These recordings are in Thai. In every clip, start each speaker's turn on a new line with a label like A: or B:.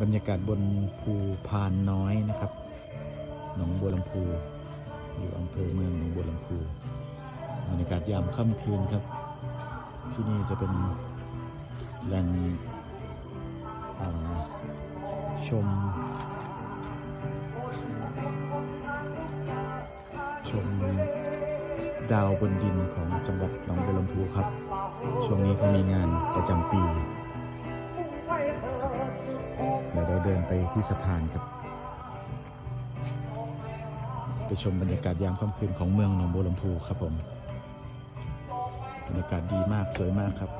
A: บรรยากาศบนภูพานน้อยนะครับ หนองบัวลำพู อยู่อำเภอเมืองหนองบัวลำพูบรรยากาศยามค่ำคืนครับ ที่นี่จะเป็นแหล่งชม ชมดาวบนดินของจังหวัดหนองบัวลำพูครับ ช่วงนี้เขามีงานประจำปี เดี๋ยวเราเดินไปที่สะพานครับ ไปชมบรรยากาศยามค่ำคืนของเมืองหนองบัวลำพูครับผมบรรยากาศดีมากสวยมากครับ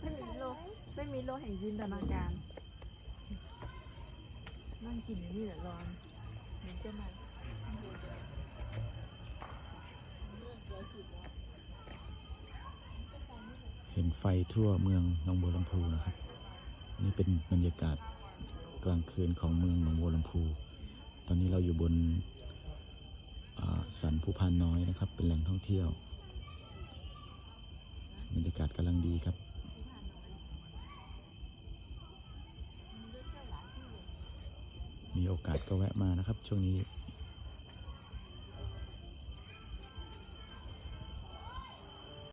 B: ไม่มีโลไม่มีโลแห่งจินตนาการ นั่งกินอยู่นี่แหละร้อนเหมือนจะมา
A: เห็นไฟทั่วเมืองหนองบัวลำพูนะครับ นี่เป็นบรรยากาศกลางคืนของเมืองหนองบัวลำพู ตอนนี้เราอยู่บนสันภูพานน้อยนะครับ เป็นแหล่งท่องเที่ยว บรรยากาศกำลังดีครับมีโอกาสก็แวะมานะครับ ช่วงนี้